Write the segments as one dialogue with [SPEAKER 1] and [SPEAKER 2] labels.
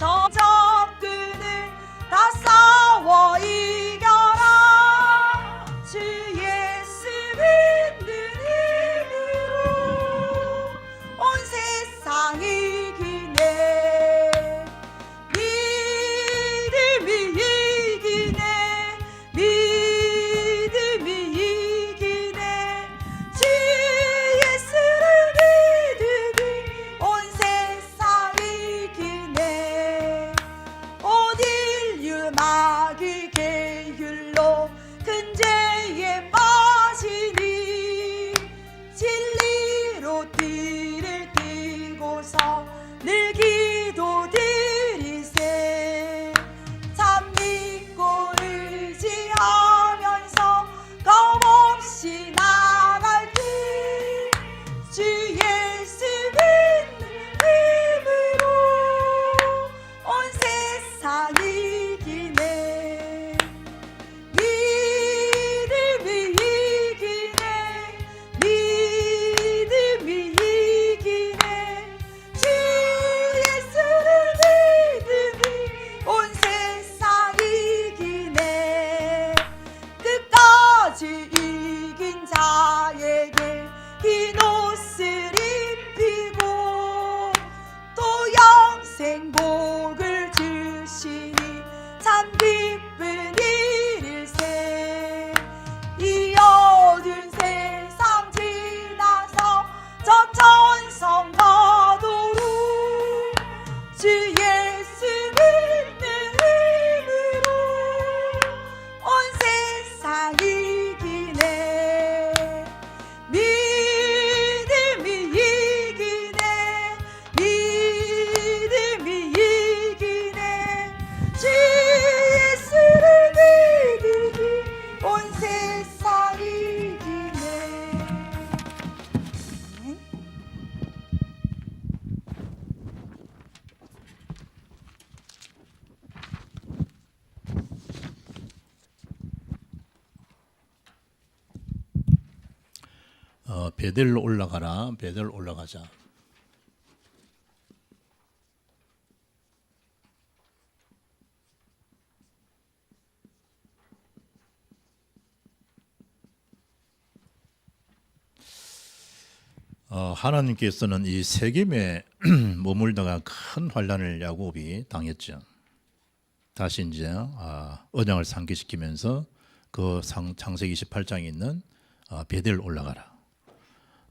[SPEAKER 1] 저적
[SPEAKER 2] 베델 올라가자. 어, 하나님께서는 이 세겜에 머물다가 큰 환란을 야곱이 당했죠. 다시 이제 아, 언약을 상기시키면서 그 상, 창세기 28장에 있는 아, 베델 올라가라.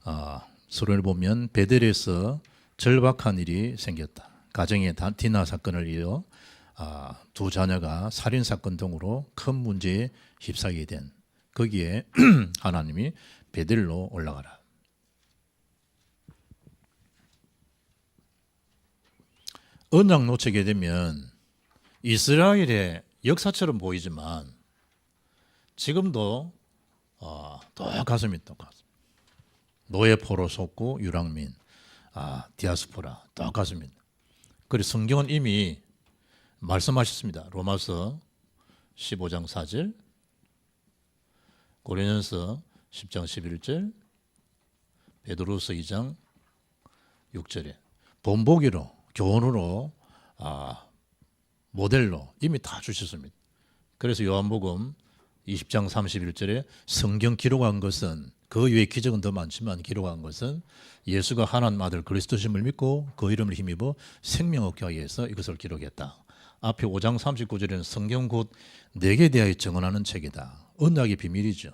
[SPEAKER 2] 아, 서론을 보면 베델에서 절박한 일이 생겼다. 가정의 다- 디나 사건을 이어 아, 두 자녀가 살인 사건 등으로 큰 문제에 휩싸이게 된 거기에 하나님이 베델로 올라가라. 언약 놓치게 되면 이스라엘의 역사처럼 보이지만 지금도 어, 똑같습니다. 똑같습니다. 노예 포로 속고 유랑민, 아, 디아스포라 똑같습니다. 그리고 성경은 이미 말씀하셨습니다. 로마서 15장 4절, 고린전서 10장 11절, 베드로서 2장 6절에 본보기로 교훈으로 아, 모델로 이미 다 주셨습니다. 그래서 요한복음 20장 31절에 성경 기록한 것은 그 외에 기적은 더 많지만 기록한 것은 예수가 하나님 아들 그리스도심을 믿고 그 이름을 힘입어 생명 얻기 위해서 이것을 기록했다. 앞에 5장 39절에는 성경 곧 내게 대하여 증언하는 책이다. 언약의 비밀이죠.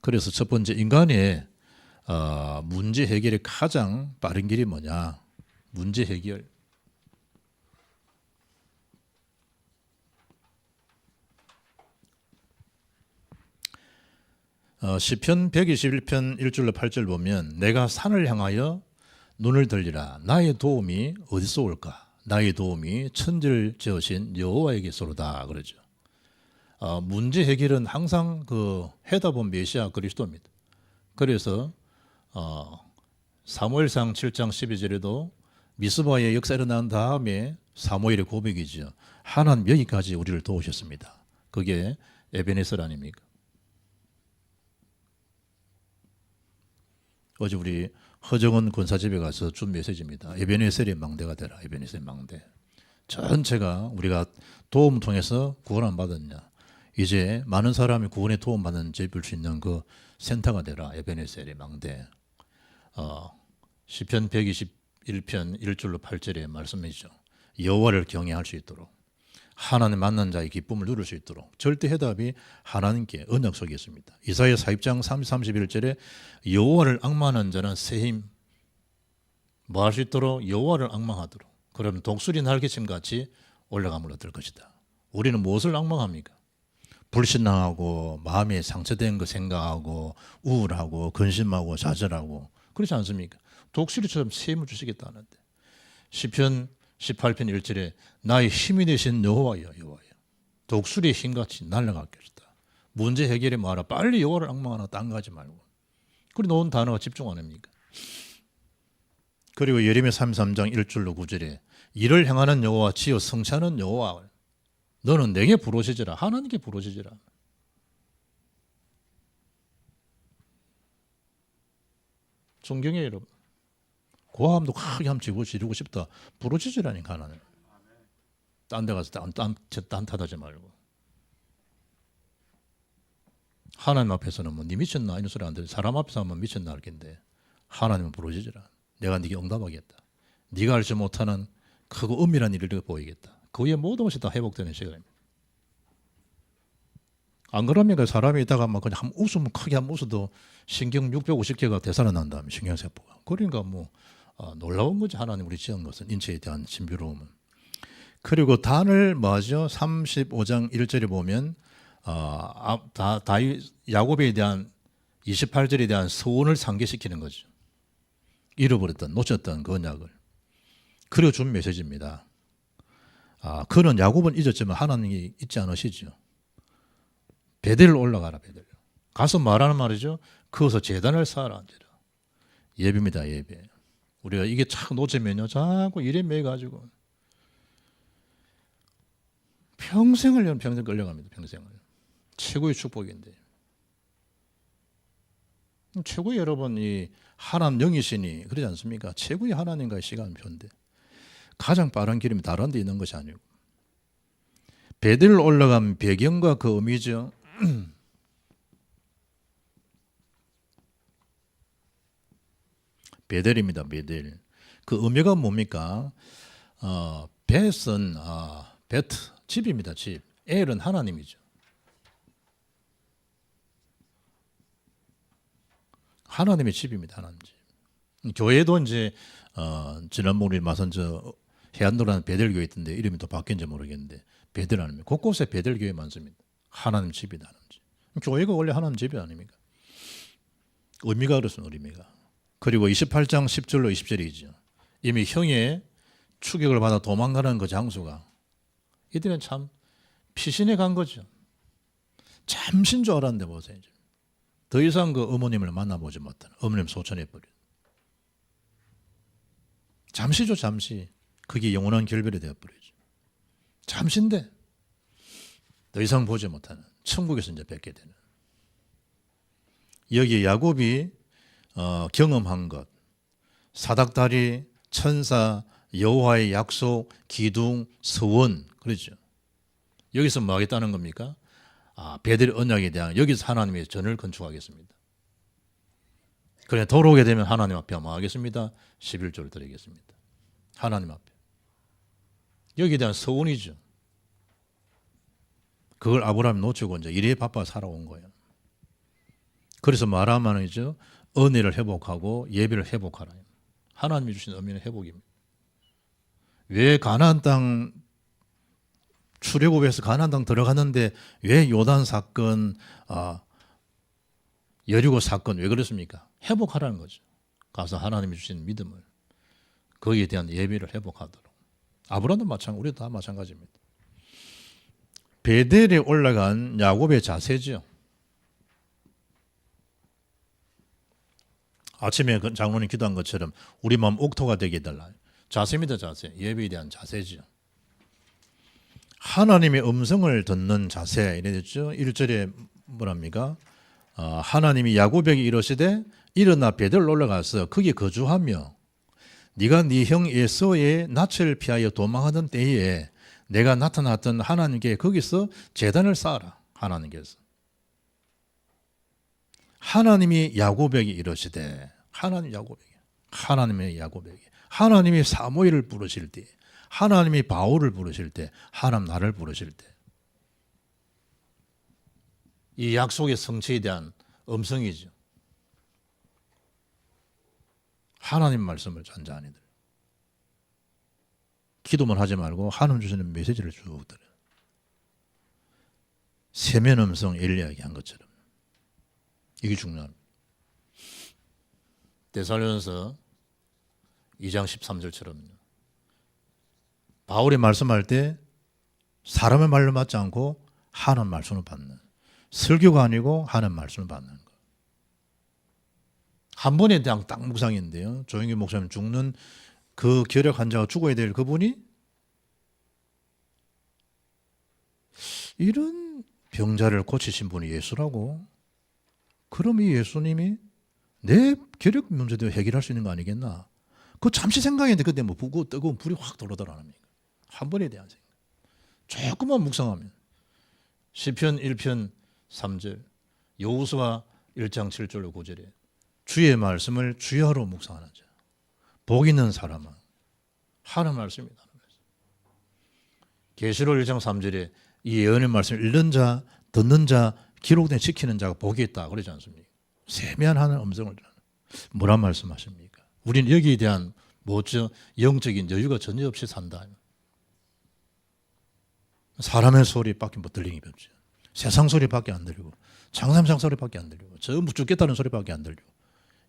[SPEAKER 2] 그래서 첫 번째 인간의 어, 문제 해결의 가장 빠른 길이 뭐냐? 문제 해결. 어, 시편 121편 1절로 8절 보면 내가 산을 향하여 눈을 들리라 나의 도움이 어디서 올까 나의 도움이 천지를 지으신 여호와에게서로다 그러죠. 어, 문제 해결은 항상 그 해답은 메시아 그리스도입니다. 그래서 어, 사무엘상 7장 12절에도 미스바의 역사 일어난 다음에 사무엘의 고백이죠. 하나님 여기까지 우리를 도우셨습니다. 그게 에베네셀 아닙니까? 어제 우리 허정은 권사집에 가서 준 메시지입니다. 에베네셀의 망대가 되라. 에베네셀 망대. 전체가 우리가 도움 통해서 구원 안 받았냐. 이제 많은 사람이 구원에 도움 받는 집을 수 있는 그 센터가 되라. 에베네셀의 망대. 어, 시편 121편 1절로 8절의 말씀이죠. 여호와를 경외할 수 있도록 하나님 만난 자의 기쁨을 누릴 수 있도록 절대 해답이 하나님께 언약 속에 있습니다. 이사야 4입장 30, 31절에 여호와를 악망하는 자는 새힘 뭐 할 수 있도록 여호와를 악망하도록 그러면 독수리 날개침 같이 올라감을 얻을 것이다. 우리는 무엇을 악망합니까? 불신앙하고 마음이 상처된 거 생각하고 우울하고 근심하고 좌절하고 그렇지 않습니까? 독수리처럼 세임을 주시겠다는데 시편 18편 1절에 나의 힘이 되신 여호와여 여호와여. 독수리의 힘같이 날아갈 것이다. 문제 해결에 말아 빨리 여호와를 악망하나 딴 가지 말고. 그리 놓은 단어가 집중 안 합니까? 그리고 예레미야 33장 1절로 9절에 이를 향하는 여호와 지어 성찬은 여호와. 너는 내게 부르시지라. 하나님께 부르시지라. 존경해 여러분 고함도 크게 지고 지르고 싶다. 부르시지라니까 하나님 딴 데 가서 딴, 딴, 딴 탓하지 말고. 하나님 앞에서는 뭐니 미쳤나? 이런 소리 안 들려 사람 앞에서 하면 미쳤나? 할 텐데. 하나님은 부르시지라 내가 네게 응답하겠다. 네가 알지 못하는 크고 은밀한 일을 보이겠다. 그 후에 모든 것이 다 회복되는 시간입니다. 안 그럽니까? 사람이 있다가 막 그냥 한 웃으면 크게 한 웃어도 신경 650개가 되살아난다면 신경세포가. 그러니까 뭐 아, 놀라운 거지 하나님 우리 지은 것은 인체에 대한 신비로움은 그리고 단을 뭐죠 35장 1절에 보면 어, 아, 다, 다윗 야곱에 대한 28절에 대한 소원을 상기시키는 거죠. 잃어버렸던 놓쳤던 그 언약을 그려 준 메시지입니다. 아, 그는 야곱은 잊었지만 하나님이 잊지 않으시죠. 베델로 올라가라 베델. 가서 말하는 말이죠. 거기서 재단을 쌓아라 앉으라. 예배입니다 예배. 우리가 이게 착 놓치면요 자꾸 일에 매여 가지고 평생을 연 평생 끌려갑니다. 평생을. 최고의 축복인데. 최고의 여러분 이 하나님 영이시니 그러지 않습니까? 최고의 하나님과의 시간표인데 가장 빠른 길이면 다른 데 있는 것이 아니고 베델 올라간 배경과 그 의미죠. 베델입니다. 베델. 그 의미가 뭡니까? 어, 벳은 어, 베트 집입니다. 집. 엘은 하나님이죠. 하나님의 집입니다. 하나님 집. 교회도 이제 어, 지난번 우리 마선 저 해안도라는 베델교회 있던데 이름이 또 바뀐지 모르겠는데 베델 아닙니까? 곳곳에 베델교회 많습니다. 하나님 집이다. 하나님 집. 교회가 원래 하나님 집이 아닙니까? 의미가 그렇습니다. 의미가. 그리고 28장 10절로 20절이죠. 이미 형의 추격을 받아 도망가는 그 장수가 이들은 참 피신해 간 거죠. 잠신 줄 알았는데 보세요. 더 이상 그 어머님을 만나보지 못하는 어머님 소천해 버린. 잠시죠 잠시. 그게 영원한 결별이 되어버리죠. 잠시인데 더 이상 보지 못하는 천국에서 이제 뵙게 되는. 여기 야곱이 어, 경험한 것, 사닥다리, 천사, 여호와의 약속, 기둥, 서원 그렇죠. 여기서 뭐 하겠다는 겁니까? 아, 베델 언약에 대한 여기서 하나님의 전을 건축하겠습니다. 그래 돌아오게 되면 하나님 앞에 뭐 하겠습니다? 11조를 드리겠습니다. 하나님 앞에. 여기에 대한 서운이죠. 그걸 아브라함이 놓치고 이제 일에 바빠 살아온 거예요. 그래서 말하면 이죠. 은혜를 회복하고 예배를 회복하라. 하나님이 주신 의미는 회복입니다. 왜 가나안 땅 출애굽에서 가나안 땅 들어갔는데 왜 요단 사건, 아, 여리고 사건 왜 그랬습니까? 회복하라는 거죠. 가서 하나님이 주신 믿음을 거기에 대한 예배를 회복하도록. 아브라함도 마찬가지, 우리도 다 마찬가지입니다. 베델에 올라간 야곱의 자세죠. 아침에 그 장로님 기도한 것처럼 우리 마음 옥토가 되게 해달라. 자세입니다, 자세. 예배에 대한 자세죠. 하나님의 음성을 듣는 자세 이래 됐죠. 1절에 뭐랍니까? 어, 하나님이 야곱에게 이르시되 일어나 베델 올라가서 거기 거주하며 네가 네형 에서의 낯을 피하여 도망하던 때에 내가 나타났던 하나님께 거기서 재단을 쌓아라 하나님께서 하나님이 야곱에게 이러시되 하나님 야곱에게 하나님의 야곱에게 하나님이 사무엘을 부르실 때 하나님이 바울을 부르실 때 하나님 나를 부르실 때 이 약속의 성취에 대한 음성이죠. 하나님 말씀을 잔잔히 들 기도만 하지 말고 하나님 주시는 메시지를 쭉 들어. 세면 음성 엘리야에게 한 것처럼 이게 중요합니다. 데살로니서 2장 13절처럼 바울이 말씀할 때 사람의 말로 맞지 않고 하나님 말씀을 받는 설교가 아니고 하나님 말씀을 받는 거. 한 번에 대한 딱 묵상인데요. 조영기 목사님 죽는 그 결핵 환자가 죽어야 될 그분이 이런 병자를 고치신 분이 예수라고. 그럼 이 예수님이 내 결핵 문제도 해결할 수 있는 거 아니겠나? 그 잠시 생각했는데 그때 뭐 부고 뜨거운 불이 확 겁니까? 한 번에 대한 생각. 조금만 묵상하면 시편 1편 3절 여호수아 1장 7절로 9절에 주의 말씀을 주야로 묵상하는 자. 복 있는 사람은 하는 말씀이다. 계시록 1장 3절에 이 예언의 말씀을 읽는 자, 듣는 자, 기록된 지키는 자가 복이 있다 그러지 않습니까? 세미한 하는 음성을. 뭐란 말씀하십니까? 우리는 여기에 대한 뭐죠? 영적인 여유가 전혀 없이 산다. 사람의 소리밖에 못 들리는 게 없죠. 세상 소리밖에 안 들리고 장삼장 소리밖에 안 들리고 전부 죽겠다는 소리밖에 안 들리고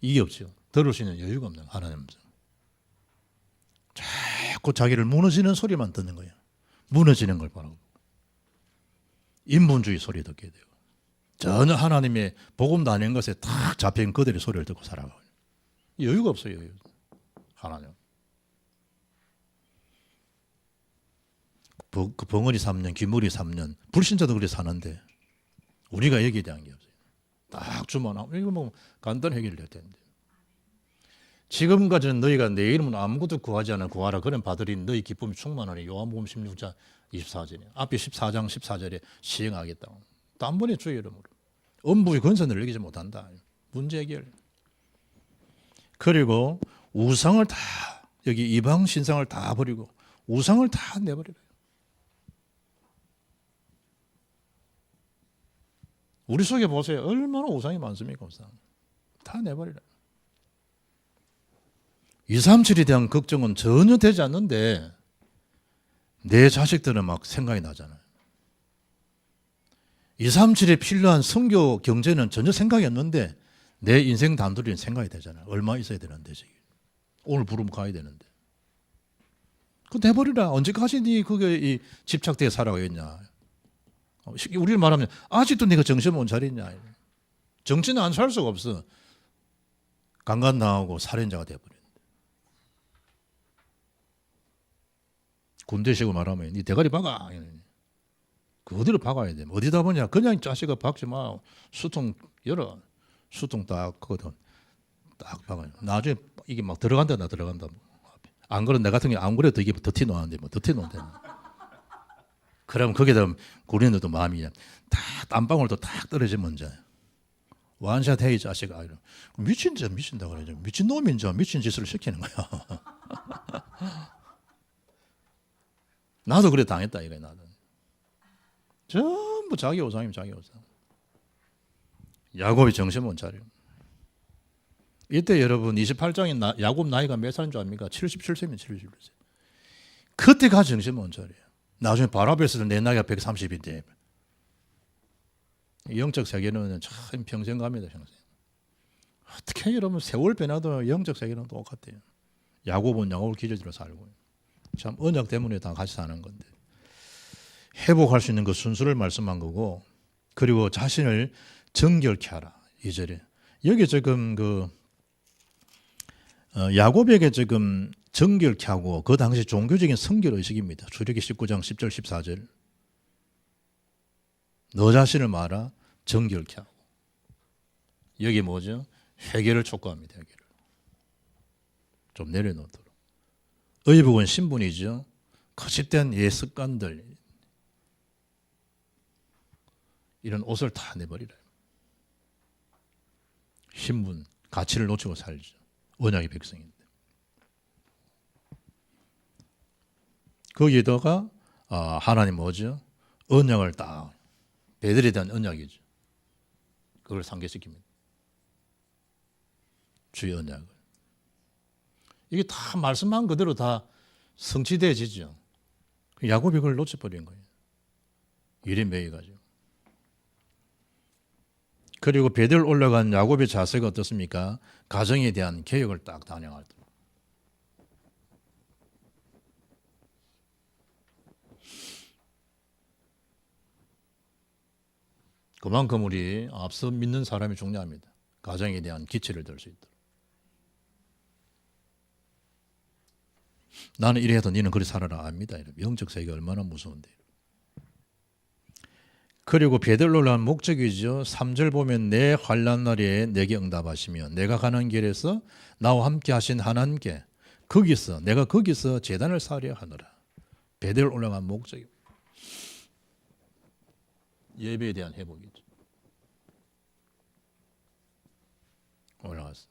[SPEAKER 2] 이게 없죠. 들을 수 있는 여유가 없는 하나님 음성. 자꾸 자기를 무너지는 소리만 듣는 거예요. 무너지는 걸 바라고. 인본주의 소리 듣게 되고 전혀 하나님의 복음도 아닌 것에 탁 잡힌 그들의 소리를 듣고 살아가요. 여유가 없어요. 여유. 하나님. 버- 그 벙어리 3년, 귀머리 3년, 불신자도 그렇게 사는데 우리가 여기에 대한 게 없어요. 딱 아, 이거 뭐 간단 해결될 텐데. 지금까지는 너희가 내 이름은 아무것도 구하지 않아 구하라 그런 바들이 너희 기쁨이 충만하니 요한복음 16장 24절에 앞에 14장 14절에 시행하겠다. 단번에 주의 이름으로 엄부의 권세를 느끼지 못한다. 문제 해결. 그리고 우상을 다 여기 이방 신상을 다 버리고 우상을 다 내버려요. 우리 속에 보세요. 얼마나 우상이 많습니까? 우상. 다 내버리라. 237에 대한 걱정은 전혀 되지 않는데 내 자식들은 막 생각이 나잖아요. 237에 필요한 성교 경제는 전혀 생각이 없는데 내 인생 단둘이 생각이 되잖아요. 얼마 있어야 되는데 지금. 오늘 부르면 가야 되는데. 그 내버리라. 언제까지 네 그게 이 집착되어 살아가겠냐. 어, 우리를 말하면 아직도 네가 정신 못 차렸냐. 정신은 안 살 수가 없어. 강간 당하고 살인자가 돼버려. 군대식으로 말하면 네 대가리 박아. 그 어디를 박아야 돼? 어디다 보냐? 그냥 자식을 박지 마. 수통 열어. 수통 딱 거든. 딱 박아요. 나중에 이게 막 들어간다 나 들어간다. 안 그런 내 같은 경우 안 그래도 이게 더티 놓았는데 뭐 더티 놓는데. 그럼 거기다 군인들도 마음이 다 땀방울도 탁 떨어지면 이제 완샷 해이 자식아 이러. 미친 자 미친다 그러죠. 미친 놈인 자 미친 짓을 시키는 거야. 나도 그래 당했다 이거 나도. 전부 자기 우상이면 자기 우상. 야곱이 정신 못 차려. 이때 여러분 28장인 나, 야곱 나이가 몇 살인 줄 압니까? 77세면 77세. 그때가 정신 못 차려. 나중에 바로 앞에서 내 나이가 130인데 영적 세계는 참 평생 갑니다 평생. 어떻게 여러분 세월 변화도 영적 세계는 똑같아요. 야곱은 야곱을 기저질로 살고 참 언약 때문에 다 같이 사는 건데 회복할 수 있는 그 순수를 말씀한 거고 그리고 자신을 정결케 하라 이 절에 여기 지금 그 어, 야곱에게 지금 정결케 하고 그 당시 종교적인 성결 의식입니다. 출애기 19장 10절 14절 너 자신을 말아 정결케 하고 여기 뭐죠? 회개를 촉구합니다. 회개를 좀 내려놓도록 의복은 신분이죠. 거짓된 예 습관들 이런 옷을 다 내버리라. 신분 가치를 놓치고 살죠. 언약의 백성인데 거기에다가 아, 하나님 뭐죠? 언약을 딱 배들에 대한 언약이죠. 그걸 상기시킵니다. 주의 언약을. 이게 다 말씀한 그대로 다 성취되어지죠. 야곱이 그걸 놓쳐버린 거예요. 일에 매여가지고. 그리고 베들 올라간 야곱의 자세가 어떻습니까? 가정에 대한 개혁을 딱 단행하도록. 그만큼 우리 앞서 믿는 사람이 중요합니다. 가정에 대한 기치를 들 수 있도록. 나는 이래 해도 너는 그리 살아라 압니다. 영적 세계가 얼마나 무서운데. 그리고 베들로란 목적이죠. 3절 보면 내 환란 날에 내게 응답하시며 내가 가는 길에서 나와 함께 하신 하나님께 거기서 내가 거기서 재단을 쌓으려 하노라. 베들 올라간 목적이 예배에 대한 회복이죠. 올라갔어.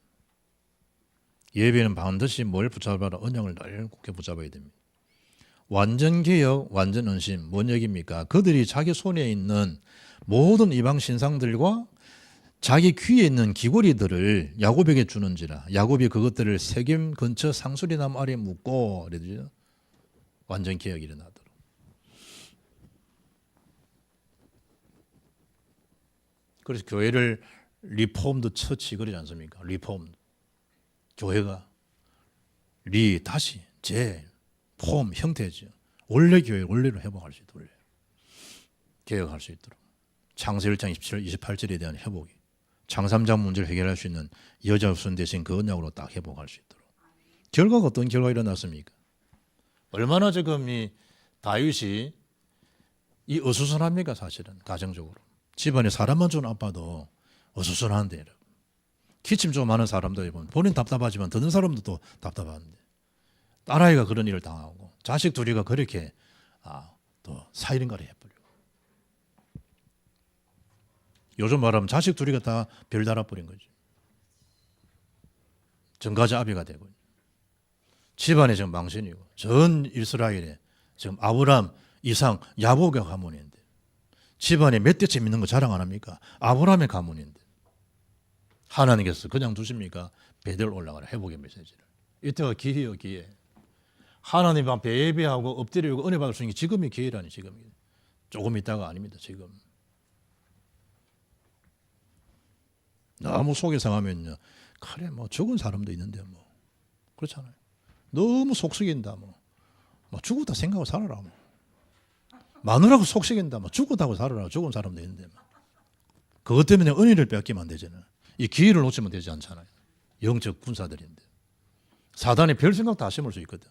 [SPEAKER 2] 예배는 반드시 뭘 붙잡아라 언약을 늘 굳게 붙잡아야 됩니다. 완전 개혁, 완전 은심, 뭔 얘기입니까? 그들이 자기 손에 있는 모든 이방 신상들과 자기 귀에 있는 귀고리들을 야곱에게 주는지라 야곱이 그것들을 세겜 근처 상수리나무 아래 묻고 그러죠. 완전 개혁이 일어나도록. 그래서 교회를 리폼드 처치 그러지 않습니까? 리폼 교회가 리 다시 재 폼 형태죠. 원래 교회 원래로 회복할 수 있도록 개혁할 수 있도록. 창세 1장 27, 28절에 대한 회복이. 장삼장 문제를 해결할 수 있는 여자 후손 대신 그 언약으로 딱 회복할 수 있도록. 결과가 어떤 결과가 일어났습니까? 얼마나 지금 이 다윗이 이 어수선합니까 사실은 가정적으로. 집안에 사람만 좀 아파도 어수선한데 기침 좀 많은 사람들 보면 본인 답답하지만 듣는 사람도 또 답답한데 딸아이가 그런 일을 당하고 자식 둘이가 그렇게 아, 또 사이른가를 해버리고 요즘 말하면 자식 둘이가 다 별 달아 버린 거죠. 전가자 아비가 되고 집안에 지금 망신이고 전 이스라엘에 지금 아브람 이상 야복의 가문인데 집안에 몇 대째 믿는 거 자랑 안 합니까? 아브람의 가문인데 하나님께서 그냥 두십니까? 배들 올라가라 회복의 메시지를 이때가 기회요 기회 하나님 앞에 예배하고 엎드리고 은혜 받을 수 있는 게 지금이 기회라니 지금이 조금 있다가 아닙니다 지금. 너무 속에 상하면요. 그래 뭐 죽은 사람도 있는데 뭐. 그렇잖아요. 너무 속썩인다 뭐, 뭐 죽었다 생각하고 살아라 뭐. 마누라고 속썩인다 뭐. 죽었다고 살아라 죽은 사람도 있는데 뭐. 그것 때문에 은혜를 뺏기면 안 되잖아요 이 기회를 놓치면 되지 않잖아요. 영적 군사들인데. 사단이 별 생각 다 심을 수 있거든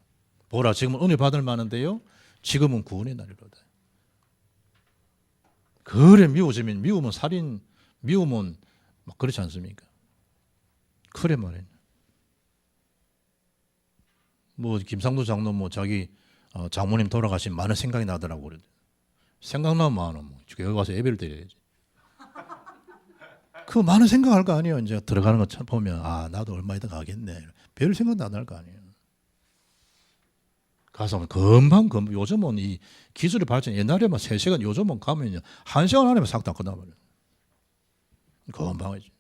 [SPEAKER 2] 보라 지금은 은혜 받을 만한데요? 지금은 구원의 날이로다. 그래 미워지면 미우면 살인 미우면 막 그렇지 않습니까? 그래 말이야 뭐 김상도 장로 뭐 자기 어, 장모님 돌아가신 많은 생각이 나더라고 그래 생각나면 많아 뭐. 여기 가서 예배를 드려야지. 그 많은 생각할 거 아니에요. 이제 들어가는 거참 보면 아 나도 얼마 있다 가겠네. 별 생각도 안 할 거 아니에요 가서 금방 금 요즘은 이 기술의 발전 옛날에만 3시간 요즘은 가면요 1시간 안에만 싹다 끝나버려요. 금방이지.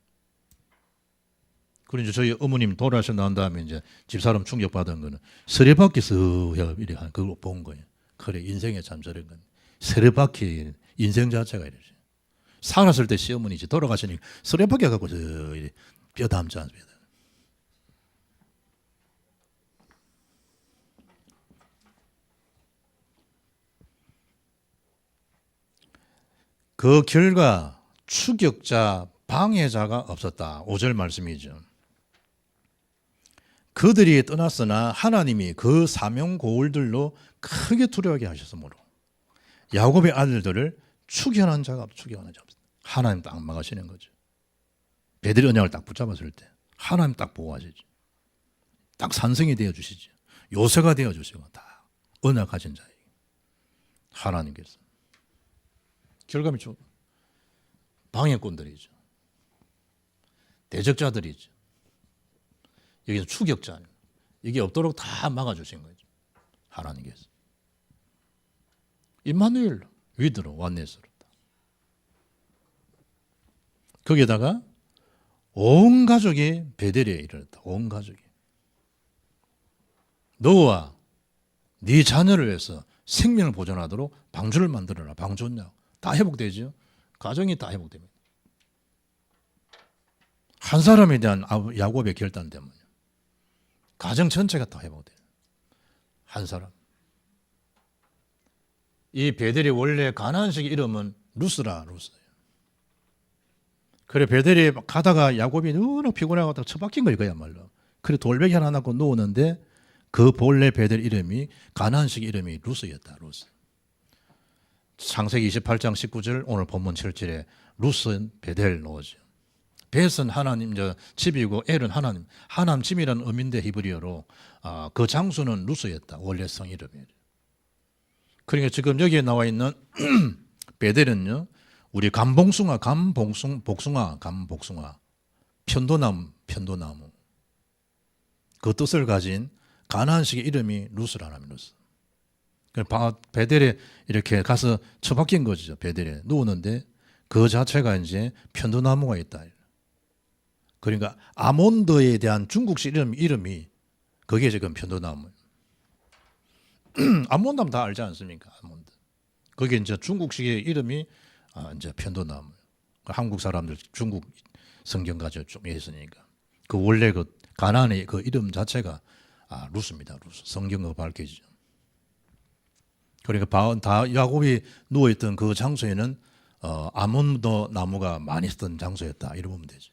[SPEAKER 2] 그리고 이제 저희 어머님 돌아가시고 난 다음에 이제 집사람 충격받은 거는 서리바퀴서 이래 한 그걸 본 거예요. 그래 인생에 참 저런 건 서리바퀴 인생 자체가 이러지. 살았을 때 시어머니 이제 돌아가시니 서리바퀴 갖고 저 뼈 담지 않습니다. 그 결과 추격자 방해자가 없었다. 5절 말씀이죠. 그들이 떠났으나 하나님이 그 사명 고울들로 크게 두려워하게 하셨으므로 야곱의 아들들을 추견한 자가 없, 추견한 자 없어. 하나님 딱 막으시는 거죠. 베드리 언약을 딱 붙잡았을 때 하나님 딱 보호하시죠. 딱 산성이 되어 주시죠. 요새가 되어 주시고 다 언약 가진 자에게 하나님께서 결과미 좀 방해꾼들이죠. 대적자들이죠. 여기서 추격자 이게 없도록 다 막아주신 거죠. 하나님께서 임마누엘 위드로 완네스로 거기에다가 온 가족이 베델에 이르렀다. 온 가족이 너와 네 자녀를 위해서 생명을 보존하도록 방주를 만들어라. 방주냐 다 회복되죠. 가정이 다 회복됩니다. 한 사람에 대한 아- 야곱의 결단 때문에 가정 전체가 다 회복돼요. 한 사람. 이 베델이 원래 가나안식 이름은 루스라 루스예요. 그래 베델이 가다가 야곱이 너무 피곤해가지고 처박힌 거예요 그야말로. 그래 돌베개 하나 놔고 누웠는데 그 본래 베델 이름이 가나안식 이름이 루스였다 루스. 창세기 28장 19절 오늘 본문 7절에 루스는 베델 놓으죠. 벳은 하나님 저 집이고 엘은 하나님 하나님 집이라는 의미인데 히브리어로 아, 그 장수는 루스였다 원래 성 이름이에요. 그러니까 지금 여기에 나와 있는 베델은요 우리 감봉숭아 감봉숭 복숭아 감복숭아 편도나무 편도나무 그 뜻을 가진 가나안식의 이름이 루스라는 루스. 그 바- 베델에 이렇게 가서 처박힌 거죠 베델에 누웠는데 그 자체가 이제 편도나무가 있다. 그러니까 아몬드에 대한 중국식 이름 이름이 그게 지금 편도나무. 아몬드 하면 다 알지 않습니까? 아몬드. 그게 이제 중국식의 이름이 아, 이제 편도나무. 그 한국 사람들 중국 성경 가지고 좀 있으니까 그 원래 그 가나안의 그 이름 자체가 아, 루스입니다. 루스. 성경으로 밝혀지죠. 그러니까 바- 다 야곱이 누워 있던 그 장소에는 어, 아몬드 나무가 많이 있던 장소였다. 이러 보면 되죠.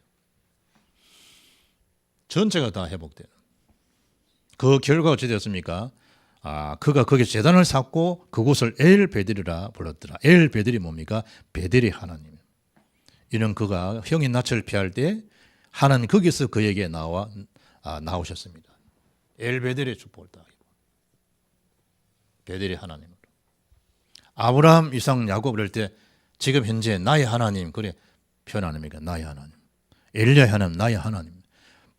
[SPEAKER 2] 전체가 다 회복돼요. 그 결과가 어찌 되었습니까? 아, 그가 거기 재단을 쌓고 그곳을 엘 베델이라 불렀더라. 엘 베델이 뭡니까? 베델이 하나님. 이는 그가 형인 낯을 피할 때 하나님 거기서 그에게 나와 아, 나오셨습니다. 엘 베델의 축복을 다. 베델이 하나님으로. 아브라함, 이상, 야곱 이럴 때 지금 현재 나의 하나님 그래 표현 안 합니까? 나의 하나님. 엘리야 하나님, 나의 하나님.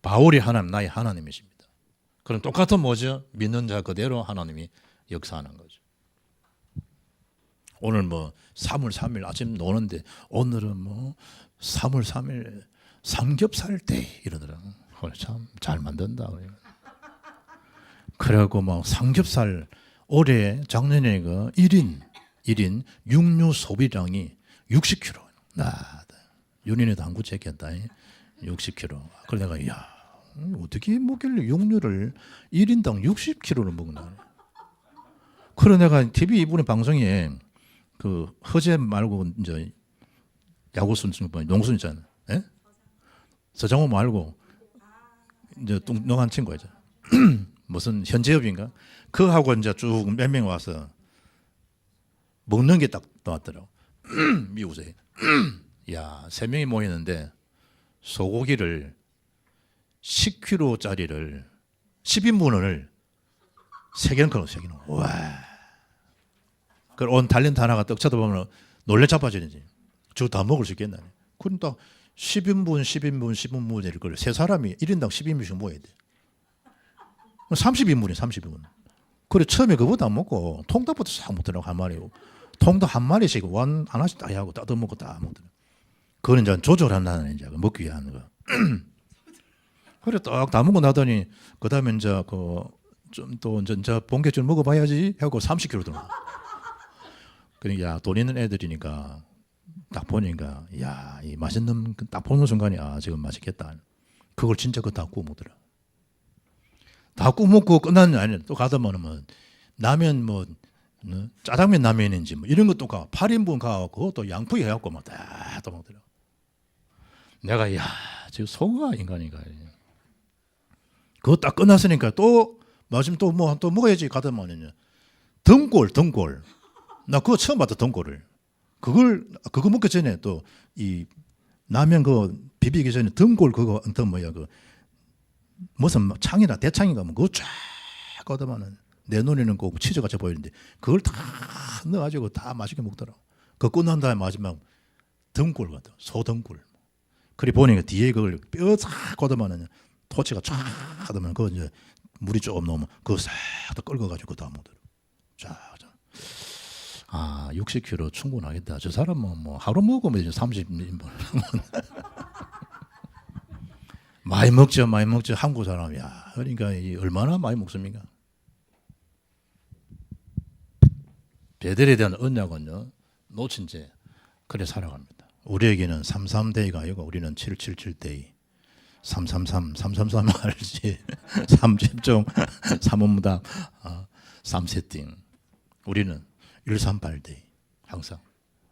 [SPEAKER 2] 바울이 하나님, 나의 하나님이십니다. 그럼 똑같은 뭐죠? 믿는 자 그대로 하나님이 역사하는 거죠. 오늘 뭐 3월 3일 아침 노는데 오늘은 뭐 3월 3일 삼겹살 때 이러더라. 참잘 만든다. 그래갖고 막 삼겹살 올해 작년에 그 1인 1인 육류 소비량이 60kg. 나 윤인에도 한구 챙겼다. 60kg. 그래 내가 야 어떻게 먹길래 육류를 1인당 60kg를 먹나? 그래 내가 TV 이분의 방송에 그 허재 말고 이제 야구 선수 농순 있잖아. 예? 서장호 말고 이제 뚱뚱한 친구 있잖아. 무슨 현재업인가? 그하고 이제 쭉 몇 명 와서 먹는 게 딱 나왔더라고. 미국에서. 야, 세 명이 모이는데 소고기를 10kg짜리를 10인분을 세 개는 걸어 세 개는. 와. 그온 달린 하나가 떡 쳐다보면 놀래 자빠지는지. 저 다 먹을 수 있겠나? 그럼 딱 10인분, 10인분, 10인분일 걸. 세 사람이 1인당 10인분씩 모여야 돼. 30인분이 30인분. 그래 처음에 그보다 안 먹고 통닭부터 싹 먹더라고 한 마리고 통닭 한 마리씩 원 하나씩 딱 하고 따도 먹고 다 먹더라고. 그거는 이제 조절한다는 이제 먹기 위한 거. 그래 딱 다 먹고 나더니 그다음에 이제 그 좀또 이제 이제 본격적으로 먹어봐야지 하고 30kg 들어. 그러니까 야, 돈 있는 애들이니까 딱 보니까 야 이 맛있는 그딱 보는 순간에 아 지금 맛있겠다. 그걸 진짜 그다 구워 먹더라. 다 구워 먹고 게 아니라 또 가다 보면 라면 뭐 어? 짜장면 라면인지 뭐 이런 것도 가 8인분 가고 그것도 양푼 해갖고 막다또 먹더라. 내가 야 지금 소가 인간인가. 그거 딱 끝났으니까 또 마침 또뭐 또 먹어야지 보면요 등골 등골 나 그거 처음 봤다 등골을 그걸 그거 먹기 전에 또 이 라면 그거 비비기 전에 등골 그거 또 뭐야 그 무슨 창이나 대창인가 뭐 그거 쫙 꺼더만은 내 눈에는 꼭 치즈 같이 보이는데 그걸 다 넣어가지고 다 맛있게 먹더라고. 그 끝난 다음에 마지막 등골 같아. 소 등골. 그리 보니까 뒤에 그걸 뼈싹 걷어만은 토치가 쫙 하더만 그거 이제 물이 조금 넘으면 그거 싹다 끓여가지고 다 먹더라. 자, 자. 아, 60kg 충분하겠다. 저 사람은 뭐 하루 먹으면 이제 30인분. 많이 먹죠, 많이 먹죠. 한국 사람이야. 그러니까 이 얼마나 많이 먹습니까? 배들에 대한 언약은요 놓친 채 그래 살아갑니다. 우리에게는 33데이가 아니고 우리는 777데이. 333, 333 알지? 3집중, 3업무당, 아, 3세팅. 우리는 138데이. 항상.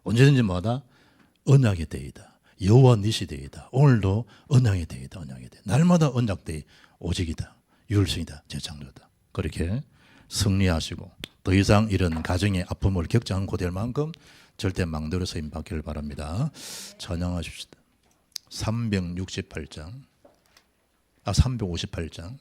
[SPEAKER 2] 언제든지 마다 언약의 데이다. 여호와 니시 데이다. 오늘도 언약의 데이다. 언약의 데이. 날마다 언약 데이. 오직이다. 율성이다. 재창조다. 그렇게 승리하시고 더 이상 이런 가정의 아픔을 겪지 않고 될 만큼 절대 망대로 서 임 받기를 바랍니다. 찬양하십시다. 368장 아 358장